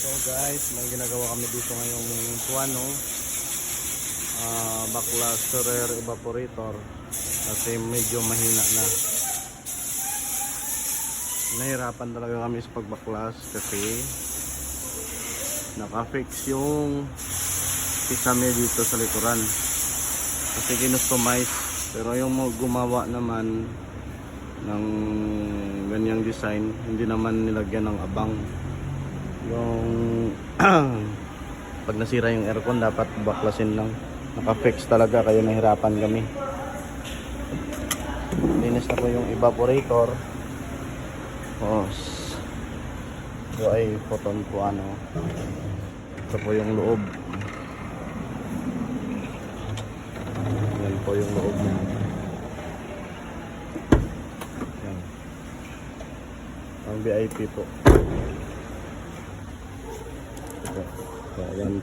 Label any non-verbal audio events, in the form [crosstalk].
So guys, may ginagawa kami dito ngayong tuwano. Ah, backlusterer evaporator kasi medyo mahina na. Nahirapan talaga kami sa pagbaklas kasi naka-fix yung kisame dito sa likuran. Kasi kinustomize. Pero yung gumawa naman ng ganyang design, hindi naman nilagyan ng abang yung [clears throat] pag nasira yung aircon dapat baklasin lang. Naka-fix talaga kaya nahirapan kami. Linis na po yung evaporator. Oh ito ay photon po ano. Ito po yung loob. Yan po yung loob niya. Yan. VIP po Ayan.